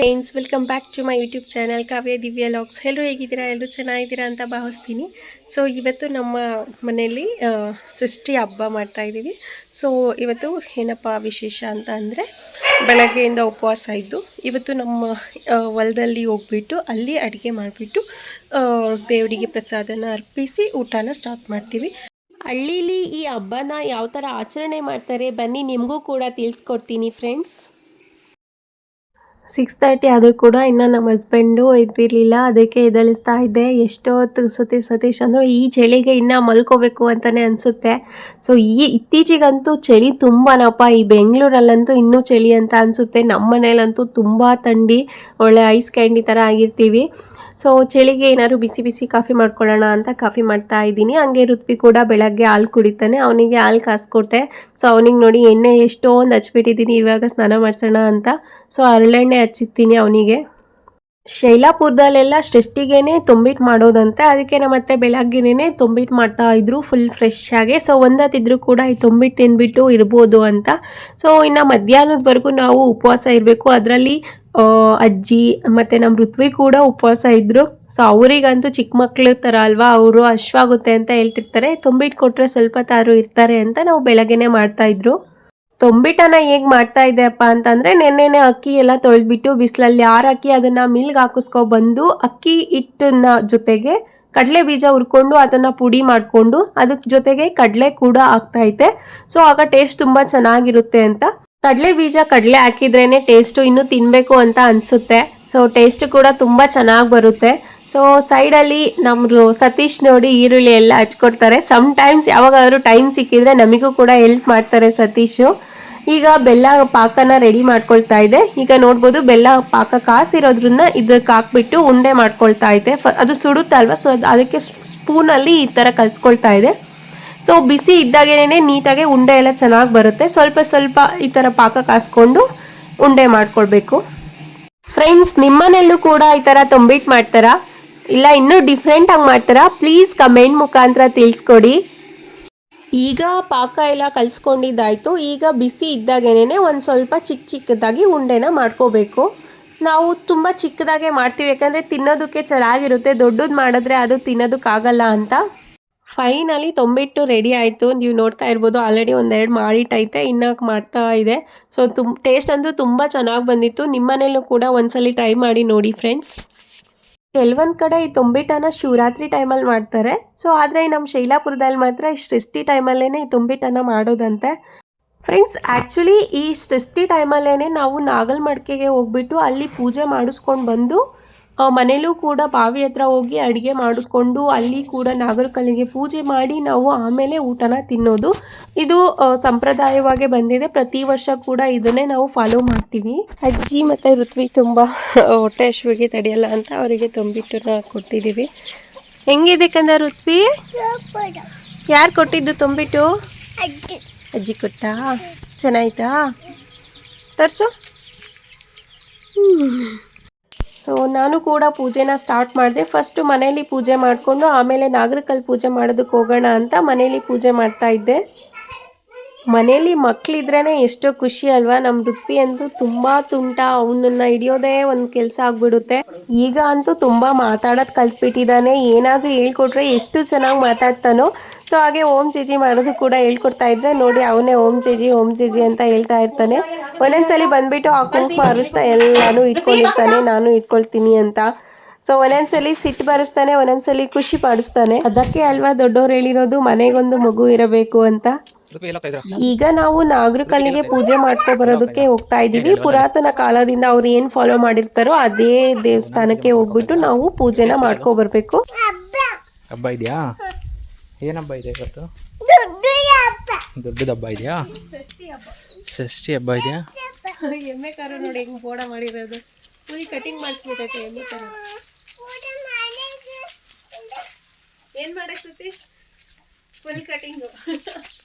Friends, welcome back to my YouTube channel Kavya Divya vlogs. ಎಲ್ಲರೂ ಹೇಗಿದ್ದೀರಾ? ಎಲ್ಲರೂ ಚೆನ್ನಾಗಿದ್ದೀರಾ ಅಂತ ಭಾವಿಸ್ತೀನಿ. ಸೊ ಇವತ್ತು ನಮ್ಮ ಮನೆಯಲ್ಲಿ ಷಷ್ಠಿ ಹಬ್ಬ ಮಾಡ್ತಾಯಿದ್ದೀವಿ ಸೊ ಇವತ್ತು ಏನಪ್ಪ ವಿಶೇಷ ಅಂತ ಅಂದರೆ, ಬೆಳಗ್ಗೆಯಿಂದ ಉಪವಾಸ ಇದ್ದು, ಇವತ್ತು ನಮ್ಮ ಹೊಲದಲ್ಲಿ ಹೋಗ್ಬಿಟ್ಟು, ಅಲ್ಲಿ ಅಡುಗೆ ಮಾಡಿಬಿಟ್ಟು ದೇವರಿಗೆ ಪ್ರಸಾದನ ಅರ್ಪಿಸಿ ಊಟನ ಸ್ಟಾರ್ಟ್ ಮಾಡ್ತೀವಿ. ಹಳ್ಳೀಲಿ ಈ ಹಬ್ಬನ ಯಾವ ಥರ ಆಚರಣೆ ಮಾಡ್ತಾರೆ? ಬನ್ನಿ, ನಿಮಗೂ ಕೂಡ ತಿಳಿಸ್ಕೊಡ್ತೀನಿ ಫ್ರೆಂಡ್ಸ್ ಸಿಕ್ಸ್ ತರ್ಟಿ ಆದರೂ ಕೂಡ ಇನ್ನು ನಮ್ಮ ಹಸ್ಬೆಂಡು ಎದ್ದಿರಲಿಲ್ಲ, ಅದಕ್ಕೆ ಎದಳಿಸ್ತಾ ಇದ್ದೆ. ಎಷ್ಟೊತ್ತು ಸತೀಶ್ ಸತೀಶ್ ಅಂದರೆ, ಈ ಚಳಿಗೆ ಇನ್ನೂ ಮಲ್ಕೋಬೇಕು ಅಂತಲೇ ಅನಿಸುತ್ತೆ. ಸೊ ಈ ಇತ್ತೀಚೆಗಂತೂ ಚಳಿ ತುಂಬಾನಪ್ಪ. ಈ ಬೆಂಗಳೂರಲ್ಲಂತೂ ಇನ್ನೂ ಚಳಿ ಅಂತ ಅನಿಸುತ್ತೆ. ನಮ್ಮ ಮನೇಲಂತೂ ತುಂಬ ಥಂಡಿ. ಒಳ್ಳೆ ಐಸ್ ಕ್ಯಾಂಡಿ ಥರ ಆಗಿರ್ತೀವಿ. ಸೊ ಚಳಿಗೆ ಏನಾದ್ರು ಬಿಸಿ ಬಿಸಿ ಕಾಫಿ ಮಾಡ್ಕೊಳ್ಳೋಣ ಅಂತ ಕಾಫಿ ಮಾಡ್ತಾ ಇದ್ದೀನಿ. ಹಂಗೆ ಋತ್ವಿ ಕೂಡ ಬೆಳಗ್ಗೆ ಹಾಲು ಕುಡಿತಾನೆ. ಅವನಿಗೆ ಹಾಲು ಕಾಸ್ಕೊಟ್ಟೆ. ಸೊ ಅವನಿಗೆ ನೋಡಿ ಎಣ್ಣೆ ಎಷ್ಟೊಂದು ಹಚ್ಬಿಟ್ಟಿದ್ದೀನಿ. ಇವಾಗ ಸ್ನಾನ ಮಾಡಿಸೋಣ ಅಂತ. ಸೊ ಹರಳೆಣ್ಣೆ ಹಚ್ಚಿತ್ತೀನಿ ಅವನಿಗೆ. ಶೈಲಾಪುರದಲ್ಲೆಲ್ಲ ಷಷ್ಠಿಗೇನೆ ತುಂಬಿಟ್ಟು ಮಾಡೋದಂತೆ. ಅದಕ್ಕೆ ನಮ್ಮ ಅತ್ತೆ ಬೆಳಗ್ಗೆನೇ ತುಂಬಿಟ್ಟು ಮಾಡ್ತಾ ಇದ್ರು ಫುಲ್ ಫ್ರೆಶ್ ಆಗಿ. ಸೊ ಒಂದತ್ತಿದ್ರು ಕೂಡ ಈ ತುಂಬಿಟ್ಟು ತಿನ್ಬಿಟ್ಟು ಇರ್ಬೋದು ಅಂತ. ಸೊ ಇನ್ನು ಮಧ್ಯಾಹ್ನದವರೆಗೂ ನಾವು ಉಪವಾಸ ಇರಬೇಕು. ಅದರಲ್ಲಿ ಅಜ್ಜಿ ಮತ್ತು ನಮ್ಮ ಋತ್ವಿ ಕೂಡ ಉಪವಾಸ ಇದ್ದರು ಸೊ ಅವರಿಗಂತೂ ಚಿಕ್ಕ ಮಕ್ಕಳು ಥರ ಅಲ್ವಾ? ಅವರು ಅಶ್ವಾಗುತ್ತೆ ಅಂತ ಹೇಳ್ತಿರ್ತಾರೆ. ತುಂಬಿಟ್ಟು ಕೊಟ್ಟರೆ ಸ್ವಲ್ಪ ತಾರು ಇರ್ತಾರೆ ಅಂತ ನಾವು ಬೆಳಗ್ಗೆನೆ ಮಾಡ್ತಾಯಿದ್ರು ತೊಂಬಿಟನ ಹೇಗೆ ಮಾಡ್ತಾ ಇದೆಯಪ್ಪ ಅಂತಂದರೆ ನೆನ್ನೆನೆ ಅಕ್ಕಿ ಎಲ್ಲ ತೊಳೆದ್ಬಿಟ್ಟು ಬಿಸಿಲಲ್ಲಿ ಆರಾಕಿ ಅದನ್ನು ಮಿಲ್ಗೆ ಹಾಕಿಸ್ಕೊ ಬಂದು ಅಕ್ಕಿ ಹಿಟ್ಟನ್ನ ಜೊತೆಗೆ ಕಡಲೆ ಬೀಜ ಹುರ್ಕೊಂಡು ಅದನ್ನು ಪುಡಿ ಮಾಡಿಕೊಂಡು ಅದಕ್ಕೆ ಜೊತೆಗೆ ಕಡಲೆ ಕೂಡ ಆಗ್ತೈತೆ ಸೊ ಆಗ ಟೇಸ್ಟ್ ತುಂಬ ಚೆನ್ನಾಗಿರುತ್ತೆ ಅಂತ. ಕಡಲೆ ಬೀಜ ಕಡಲೆ ಹಾಕಿದ್ರೇನೆ ಟೇಸ್ಟು ಇನ್ನೂ ತಿನ್ನಬೇಕು ಅಂತ ಅನಿಸುತ್ತೆ. ಸೊ ಟೇಸ್ಟ್ ಕೂಡ ತುಂಬ ಚೆನ್ನಾಗಿ ಬರುತ್ತೆ. ಸೊ ಸೈಡಲ್ಲಿ ನಮ್ಮದು ಸತೀಶ್ ನೋಡಿ ಈರುಳ್ಳಿ ಎಲ್ಲ ಹಚ್ಕೊಡ್ತಾರೆ. ಸಮ್ ಟೈಮ್ಸ್ ಯಾವಾಗಾದ್ರೂ ಟೈಮ್ ಸಿಕ್ಕಿದ್ರೆ ನಮಗೂ ಕೂಡ ಹೆಲ್ಪ್ ಮಾಡ್ತಾರೆ ಸತೀಶು. ಈಗ ಬೆಲ್ಲ ಪಾಕನ ರೆಡಿ ಮಾಡ್ಕೊಳ್ತಾ ಇದೆ. ಈಗ ನೋಡ್ಬೋದು ಬೆಲ್ಲ ಪಾಕ ಕಾಸಿರೋದ್ರನ್ನ ಇದಕ್ಕೆ ಹಾಕ್ಬಿಟ್ಟು ಉಂಡೆ ಮಾಡ್ಕೊಳ್ತಾ ಇದೆ. ಅದು ಸುಡುತ್ತಲ್ವ ಸೊ ಅದಕ್ಕೆ ಸ್ಪೂನಲ್ಲಿ ಈ ಥರ ಕಲಿಸ್ಕೊಳ್ತಾ ಇದೆ. ಸೊ ಬಿಸಿ ಇದ್ದಾಗೇನೆ ನೀಟಾಗಿ ಉಂಡೆ ಎಲ್ಲ ಚೆನ್ನಾಗಿ ಬರುತ್ತೆ. ಸ್ವಲ್ಪ ಸ್ವಲ್ಪ ಈ ಥರ ಪಾಕ ಕಾಸ್ಕೊಂಡು ಉಂಡೆ ಮಾಡ್ಕೊಳ್ಬೇಕು. ಫ್ರೆಂಡ್ಸ್ ನಿಮ್ಮನೆಲ್ಲೂ ಕೂಡ ಈ ಥರ ತುಂಬಿಟ್ಟು ಮಾಡ್ತಾರಾ? ಇಲ್ಲ, ಇನ್ನೂ ಡಿಫ್ರೆಂಟಾಗಿ ಮಾಡ್ತಾರಾ? ಪ್ಲೀಸ್ ಕಮೆಂಟ್ ಮುಖಾಂತರ ತಿಳಿಸ್ಕೊಡಿ. ಈಗ ಪಾಕ ಎಲ್ಲ ಕಲಿಸ್ಕೊಂಡಿದ್ದಾಯಿತು. ಈಗ ಬಿಸಿ ಇದ್ದಾಗೇನೆ ಒಂದು ಸ್ವಲ್ಪ ಚಿಕ್ಕ ಚಿಕ್ಕದಾಗಿ ಉಂಡೆನ ಮಾಡ್ಕೋಬೇಕು. ನಾವು ತುಂಬ ಚಿಕ್ಕದಾಗೆ ಮಾಡ್ತೀವಿ, ಯಾಕಂದರೆ ತಿನ್ನೋದಕ್ಕೆ ಚೆನ್ನಾಗಿರುತ್ತೆ. ದೊಡ್ಡದು ಮಾಡಿದ್ರೆ ಅದು ತಿನ್ನೋದಕ್ಕಾಗಲ್ಲ ಅಂತ. ಫೈನಲಿ ತೊಂಬಿಟ್ಟು ರೆಡಿ ಆಯಿತು. ನೀವು ನೋಡ್ತಾ ಇರ್ಬೋದು, ಆಲ್ರೆಡಿ ಒಂದೆರಡು ಮಾಡಿಟ್ಟೈತೆ ಇನ್ನಕ್ಕೆ ಮಾಡ್ತಾ ಇದೆ. ಸೊ ತುಂಬ ಟೇಸ್ಟ್ ಅಂತೂ ತುಂಬ ಚೆನ್ನಾಗಿ ಬಂದಿತ್ತು. ನಿಮ್ಮನೇಲೂ ಕೂಡ ಒಂದ್ಸಲಿ ಟ್ರೈ ಮಾಡಿ ನೋಡಿ ಫ್ರೆಂಡ್ಸ್ ಕೆಲವೊಂದು ಕಡೆ ಈ ತುಂಬಿಟನ ಶಿವರಾತ್ರಿ ಟೈಮಲ್ಲಿ ಮಾಡ್ತಾರೆ. ಸೊ ಆದರೆ ನಮ್ಮ ಶೈಲಾಪುರದಲ್ಲಿ ಮಾತ್ರ ಈ ಸೃಷ್ಟಿ ಟೈಮಲ್ಲೇ ಈ ತುಂಬಿಟನ ಮಾಡೋದಂತೆ. ಫ್ರೆಂಡ್ಸ್ ಆ್ಯಕ್ಚುಲಿ ಈ ಸೃಷ್ಟಿ ಟೈಮಲ್ಲೇ ನಾವು ನಾಗಲ್ ಮಡಿಕೆಗೆ ಹೋಗ್ಬಿಟ್ಟು ಅಲ್ಲಿ ಪೂಜೆ ಮಾಡಿಸ್ಕೊಂಡು ಬಂದು ಮನೇಲೂ ಕೂಡ ಬಾವಿ ಹತ್ರ ಹೋಗಿ ಅಡುಗೆ ಮಾಡಿಕೊಂಡು ಅಲ್ಲಿ ಕೂಡ ನಾಗರಕಲ್ಲಿಗೆ ಪೂಜೆ ಮಾಡಿ ನಾವು ಆಮೇಲೆ ಊಟನ ತಿನ್ನೋದು. ಇದು ಸಂಪ್ರದಾಯವಾಗಿ ಬಂದಿದೆ. ಪ್ರತಿ ವರ್ಷ ಕೂಡ ಇದನ್ನೇ ನಾವು ಫಾಲೋ ಮಾಡ್ತೀವಿ. ಅಜ್ಜಿ ಮತ್ತು ಋತ್ವಿ ತುಂಬ ಹೊಟ್ಟೆ ಹಶುವಿಗೆ ತಡೆಯಲ್ಲ ಅಂತ ಅವರಿಗೆ ತುಂಬಿಟ್ಟನ್ನ ಕೊಟ್ಟಿದ್ದೀವಿ. ಹೆಂಗಿದೆ ಕಂದ ಋತ್ವಿ? ಯಾರು ಕೊಟ್ಟಿದ್ದು ತುಂಬಿಟ್ಟು? ಅಜ್ಜಿ ಕೊಟ್ಟಾ? ಚೆನ್ನಾಯ್ತಾ? ತರ್ಸು. ಸೊ ನಾನು ಕೂಡ ಪೂಜೆನ ಸ್ಟಾರ್ಟ್ ಮಾಡಿದೆ. ಫಸ್ಟು ಮನೇಲಿ ಪೂಜೆ ಮಾಡಿಕೊಂಡು ಆಮೇಲೆ ನಾಗರಕಲ್ ಪೂಜೆ ಮಾಡೋದಕ್ಕೆ ಹೋಗೋಣ ಅಂತ ಮನೇಲಿ ಪೂಜೆ ಮಾಡ್ತಾ ಇದ್ದೆ. ಮನೇಲಿ ಮಕ್ಕಳಿದ್ರೇ ಎಷ್ಟೋ ಖುಷಿ ಅಲ್ವಾ? ನಮ್ಮ ವೃತ್ತಿ ಅಂತೂ ತುಂಬ ತುಂಟ. ಅವನನ್ನು ಹಿಡಿಯೋದೇ ಒಂದು ಕೆಲಸ ಆಗ್ಬಿಡುತ್ತೆ. ಈಗ ಅಂತೂ ತುಂಬ ಮಾತಾಡೋದು ಕಲ್ತ್ಬಿಟ್ಟಿದ್ದಾನೆ ಏನಾದರೂ ಹೇಳ್ಕೊಟ್ರೆ ಎಷ್ಟು ಚೆನ್ನಾಗಿ ಮಾತಾಡ್ತಾನೋ. ಸೊ ಹಾಗೆ ಓಂ ಜಿಜಿ ಮಾಡೋದು ಕೂಡ ಹೇಳ್ಕೊಡ್ತಾ ಇದ್ದೆ. ನೋಡಿ, ಅವನೇ ಓಂ ಜಿಜಿ ಓಂ ಜಿಜಿ ಅಂತ ಹೇಳ್ತಾ ಇರ್ತಾನೆ. ಒಂದೊಂದ್ಸಲಿ ಬಂದ್ಬಿಟ್ಟು ಆ ಕುಂಕುಮ ಅರಿಶಿನ ಎಲ್ಲಾನು ಇಟ್ಕೊಂಡಿರ್ತಾನೆ ನಾನು ಇಟ್ಕೊಳ್ತೀನಿ ಅಂತ. ಸೊ ಒಂದೊಂದ್ಸಲಿ ಸಿಟ್ಟು ಬರೆಸ್ತಾನೆ ಒಂದೊಂದ್ಸಲಿ ಖುಷಿ ಪಡಿಸ್ತಾನೆ. ಅದಕ್ಕೆ ಅಲ್ವಾ ದೊಡ್ಡವ್ರು ಹೇಳಿರೋದು ಮನೆಗೊಂದು ಮಗು ಇರಬೇಕು ಅಂತ? ಈಗ ನಾವು ನಾಗರಕಲ್ಲಿಗೆ ಪೂಜೆ ಮಾಡ್ಕೊ ಬರೋದಕ್ಕೆ ಹೋಗ್ತಾ ಇದೀವಿ ಪುರಾತನ ಕಾಲದಿಂದ ಅವ್ರು ಏನ್ ಫಾಲೋ ಮಾಡಿರ್ತಾರೋ ಅದೇ ದೇವಸ್ಥಾನಕ್ಕೆ ಹೋಗ್ಬಿಟ್ಟು ನಾವು ಪೂಜೆನ ಮಾಡ್ಕೊ ಬರ್ಬೇಕು. ಹಬ್ಬ ಇದೆಯಾ? ಏನ ಹಬ್ಬ ಇದೆ ಇವತ್ತು? ದೊಡ್ಡದು ಹಬ್ಬ ಇದೆಯಾ? ಷಷ್ಠಿ ಹಬ್ಬ ಇದೆಯಾ? ಎಮ್ಮೆ ಕಾರು ನೋಡಿ ಹೆಂಗ್ ಬೋಡ ಮಾಡಿರೋದು. ಫುಲ್ ಕಟಿಂಗ್ ಮಾಡಿಸ್ಬಿಟ್ಟೈತೆ ಎಮ್ಮೆ ಕಾರು. ಏನ್ ಮಾಡಕ್ Satish? Full cutting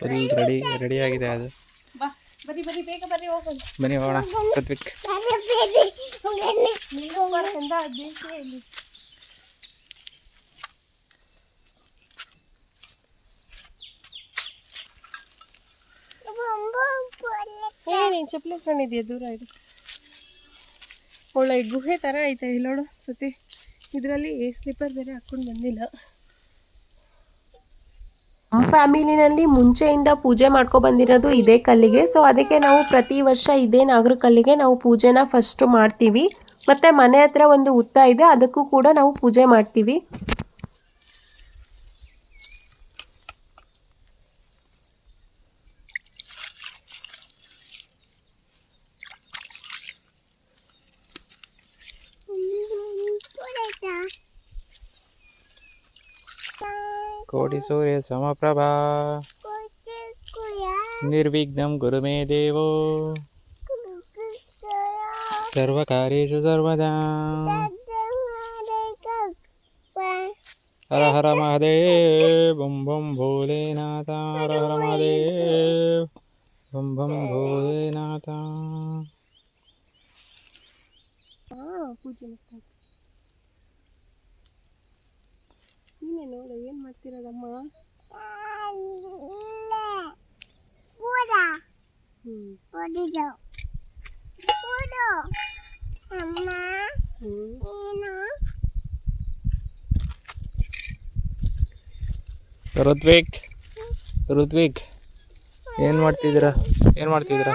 full ready ready ಆಗಿದೆ ಅದು. ಬಾ ಬರಿ ಬರಿ ಬೇಗ ಬರಿ ಹೋಗೋಣ. ಬನ್ನಿ ಹೋಗೋಣ ಋತ್ವಿಕ್ ನಿಲ್ಕೋಬಾರ್ದಂದ ಬೇಕೇ ಇಲ್ಲಿ ಏ ನೀನ್ ಚಪ್ಪಲಿ ಹಾಕೊಂಡಿದ್ಯಾ? ದೂರ ಇದು ಒಳ್ಳೆ ಗುಹೆ ಥರ ಐತೆ ಇಲ್ಲಿ ನೋಡು ಸತಿ. ಇದರಲ್ಲಿ ಸ್ಲಿಪ್ಪರ್ ಬೇರೆ ಹಾಕ್ಕೊಂಡು ಬಂದಿಲ್ಲ. ನಮ್ಮ ಫ್ಯಾಮಿಲಿನಲ್ಲಿ ಮುಂಚೆಯಿಂದ ಪೂಜೆ ಮಾಡ್ಕೊ ಬಂದಿರೋದು ಇದೇ ಕಲ್ಲಿಗೆ. ಸೊ ಅದಕ್ಕೆ ನಾವು ಪ್ರತಿ ವರ್ಷ ಇದೇ ನಾಗರ ಕಲ್ಲಿಗೆ ನಾವು ಪೂಜೆನ ಫಸ್ಟು ಮಾಡ್ತೀವಿ. ಮತ್ತು ಮನೆ ಹತ್ರ ಒಂದು ಉತ್ತ ಇದೆ, ಅದಕ್ಕೂ ಕೂಡ ನಾವು ಪೂಜೆ ಮಾಡ್ತೀವಿ. कोटिसूर्यसमप्रभा निर्विघ्न गुरु मे देव। सर्वकार्येषु सर्वदा। हर हर महादेव बम बम भोलेनाथ हर हर महादेव बम बम भोलेनाथ हाँ, ನೀನೇ ನೋಡು ಏನು ಮಾಡ್ತಿರೋದಮ್ಮ? ಋತ್ವಿಕ್ ಋತ್ವಿಕ್ ಏನು ಮಾಡ್ತಿದ್ದೀರಾ? ಏನು ಮಾಡ್ತಿದ್ದೀರಾ?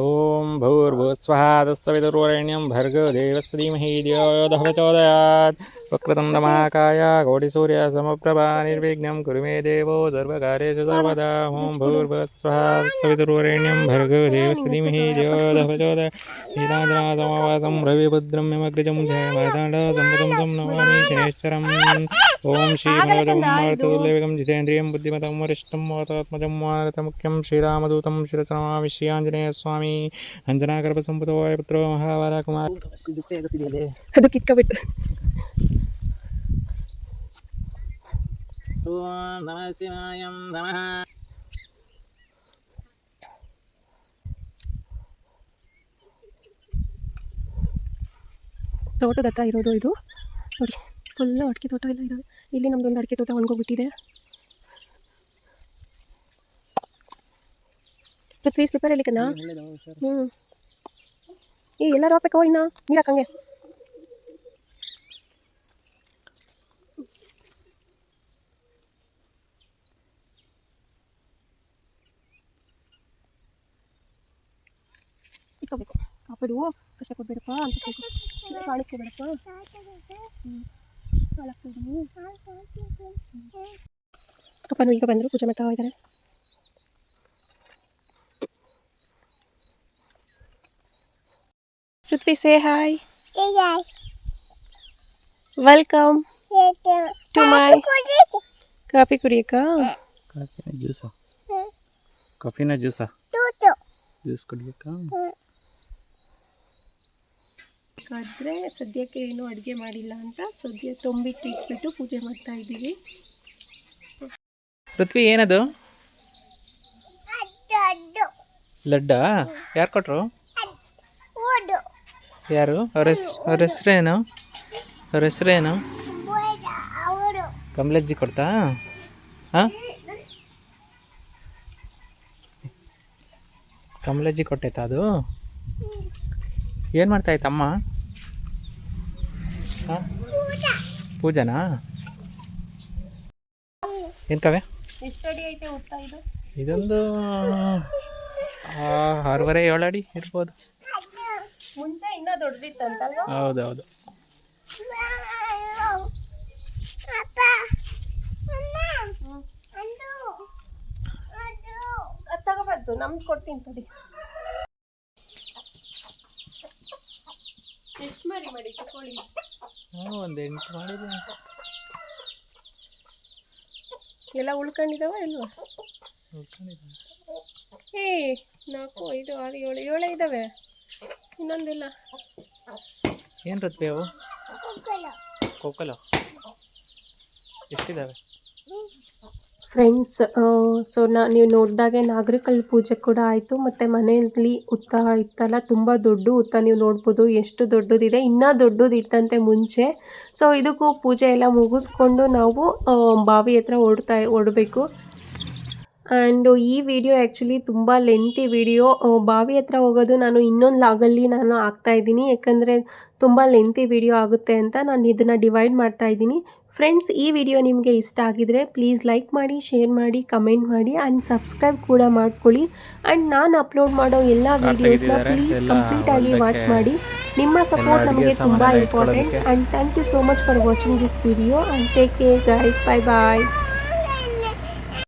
ओम भूर्भुस्वः तत्सवितुर्वरेण्यं भर्गदेवस्य धीमहि धियोधः प्रचोदयात् वक्रतुण्डमाकाय कोटिसूर्यसमप्रभा निर्विघ्नं कुरु मे देवो सर्वकार्येषु सर्वदा। ॐ भूर्भुस्वः तत्सवितुर्वरेण्यं भर्गदेवस्य धीमहि धियोधः प्रचोदयात् नीलाजनासमावासं रविभद्रं ममग्रजं जय माताण्डसम्पदं तं नमामि शनेश्वरम् ॐ श्रीमनोजमुमार्तुल्यविगं जितेन्द्रियं बुद्धिमतं वरिष्ठं वातात्मजं वारतमुख्यं श्रीरामदूतं शिरसमामि श्रियाञ्जनेयस्वामि ಸ್ವಾಮಿ ಅಂಜನಾಗರ್ಭ ಸಂಪುತವಾಯ ಪುತ್ರ ಮಹಾವರ ಕುಮಾರ್ ಅದು ಕಿತ್ಕೊಬಿಟ್ಟು ಓಂ ನಮಃ. ತೋಟದ ಹತ್ರ ಇರೋದು ಇದು. ನೋಡಿ ಫುಲ್ಲು ಅಡಿಕೆ ತೋಟ ಇಲ್ಲ ಇದು ಇಲ್ಲಿ ನಮ್ಮದೊಂದು ಅಡಿಕೆ ತೋಟ ಒಣಗೋಗ್ಬಿಟ್ಟಿದೆ. ಪೃಥ್ವಿ ಸ್ಲಿಪ್ಪರ್ ಎಲ್ಲಿಕನ್ನ ಹ್ಞೂ ಏ ಎಲ್ಲರೂ ಹೋಗ್ಬೇಕು ಇನ್ನು? ನೀರಕ್ಕಂಗೆ ಇಟ್ಕೋಬೇಕು. ಕಾಪಾಡು ಕಷ್ಟ ಕೊಡ್ಬೇಡಪ್ಪ ಅಂತ. ಕಾಣಿಸ್ಕೆ ಬೇಡಪ್ಪ. ಅಪ್ಪನು ಈಗ ಬಂದರು ಪೂಜೆ ಮಾಡ್ತಾ ಇದ್ದಾರೆ. Prithvi say hi welcome to my coffee ಕುಡಿಯಕ್ಕ ಕಾಫಿನ ಜ್ಯೂಸ ಕಾಫಿನ ಜ್ಯೂಸ ಜ್ಯೂಸ್ ಕುಡಿಬೇಕಾ ಆದರೆ ಸದ್ಯಕ್ಕೆ ಏನು ಅಡುಗೆ ಮಾಡಿಲ್ಲ ಅಂತ ಸದ್ಯ ತೊಂಬಿಟ್ಟು ಇಟ್ಬಿಟ್ಟು ಪೂಜೆ ಮಾಡ್ತಾ ಇದ್ದೀವಿ. ಪೃಥ್ವಿ ಏನದು? ಲಡ್ಡಾ? ಯಾರು ಕೊಟ್ರು? ಯಾರು? ಅವ್ರ ಹೆಸ್ ಅವ್ರ ಹೆಸ್ರೇನು? ಅವ್ರ ಹೆಸ್ರೇನು? ಕಮಲಜ್ಜಿ ಕೊಡ್ತಾ? ಹಾಂ? ಕಮಲಜ್ಜಿ ಕೊಟ್ಟೈತಾ ಅದು? ಏನು ಮಾಡ್ತಾ ಇತ್ತಮ್ಮ ಹಾಂ? ಪೂಜನಾ? ಏನು ಕವೆ? ಎಷ್ಟು ಅಡಿ ಐತೆ ಊಟ ಇದು? ಇದೊಂದು ಆರೂವರೆ ಏಳು ಅಡಿ ಇರ್ಬೋದು. ಮುಂಚೆ ಇನ್ನೂ ದೊಡ್ಡದಿತ್ತಂತಲ್ವಾ ಹೌದೌದು. ಅದು ತಗೋಬಾರ್ದು ನಮ್ದು ಕೊಡ್ತೀನಿ ತಡಿ. ಎಷ್ಟು ಮರಿ ಮಾಡಿ ತಗೊಳ್ಳಿ ಹ್ಞೂ ಒಂದು ಎಂಟು ಮಾಡಿದೆ ಅನ್ಸುತ್ತೆ. ಎಲ್ಲ ಉಳ್ಕೊಂಡಿದಾವ ಇಲ್ವಾ. ಏ ನಾಲ್ಕು ಐದು ಆರು ಏಳು ಏಳೇ ಇದ್ದಾವೆ ಇನ್ನೊಂದಿಲ್ಲ. ಏನು ರತ್ವಿ ಅವು? ಕೋಕಲ ಎಷ್ಟಿದ್ದಾವೆ ಫ್ರೆಂಡ್ಸ್ ಸೊ ನಾ ನೀವು ನೋಡಿದಾಗೆ ನಾಗರಿಕಲ್ ಪೂಜೆ ಕೂಡ ಆಯಿತು ಮತ್ತು ಮನೆಯಲ್ಲಿ ಉತ್ತ ಇತ್ತಲ್ಲ ತುಂಬ ದೊಡ್ಡ ಉತ್ತ ನೀವು ನೋಡ್ಬೋದು ಎಷ್ಟು ದೊಡ್ಡದಿದೆ ಇನ್ನೂ ದೊಡ್ಡದಿತ್ತಂತೆ ಮುಂಚೆ. ಸೊ ಇದಕ್ಕೂ ಪೂಜೆ ಎಲ್ಲ ಮುಗಿಸ್ಕೊಂಡು ನಾವು ಬಾವಿ ಹತ್ರ ಓಡ್ತಾ ಓಡಬೇಕು. ಆ್ಯಂಡ್ ಈ ವಿಡಿಯೋ ಆ್ಯಕ್ಚುಲಿ ತುಂಬ ಲೆಂತಿ ವಿಡಿಯೋ. ಬಾವಿ ಹತ್ರ ಹೋಗೋದು ನಾನು ಇನ್ನೊಂದು ಲಾಗಲ್ಲಿ ನಾನು ಹಾಕ್ತಾ ಇದ್ದೀನಿ. ಯಾಕಂದರೆ ತುಂಬ ಲೆಂತಿ ವಿಡಿಯೋ ಆಗುತ್ತೆ ಅಂತ ನಾನು ಇದನ್ನು ಡಿವೈಡ್ ಮಾಡ್ತಾ ಇದ್ದೀನಿ. ಫ್ರೆಂಡ್ಸ್ ಈ ವಿಡಿಯೋ ನಿಮಗೆ ಇಷ್ಟ ಆಗಿದರೆ ಪ್ಲೀಸ್ ಲೈಕ್ ಮಾಡಿ ಶೇರ್ ಮಾಡಿ ಕಮೆಂಟ್ ಮಾಡಿ ಆ್ಯಂಡ್ ಸಬ್ಸ್ಕ್ರೈಬ್ ಕೂಡ ಮಾಡ್ಕೊಳ್ಳಿ. ಆ್ಯಂಡ್ ನಾನು ಅಪ್ಲೋಡ್ ಮಾಡೋ ಎಲ್ಲ ವೀಡಿಯೋಸ್ನ ಪ್ಲೀಸ್ ಕಂಪ್ಲೀಟಾಗಿ ವಾಚ್ ಮಾಡಿ. ನಿಮ್ಮ ಸಪೋರ್ಟ್ ನಮಗೆ ತುಂಬ important. And thank you so much for watching this video and take care guys bye bye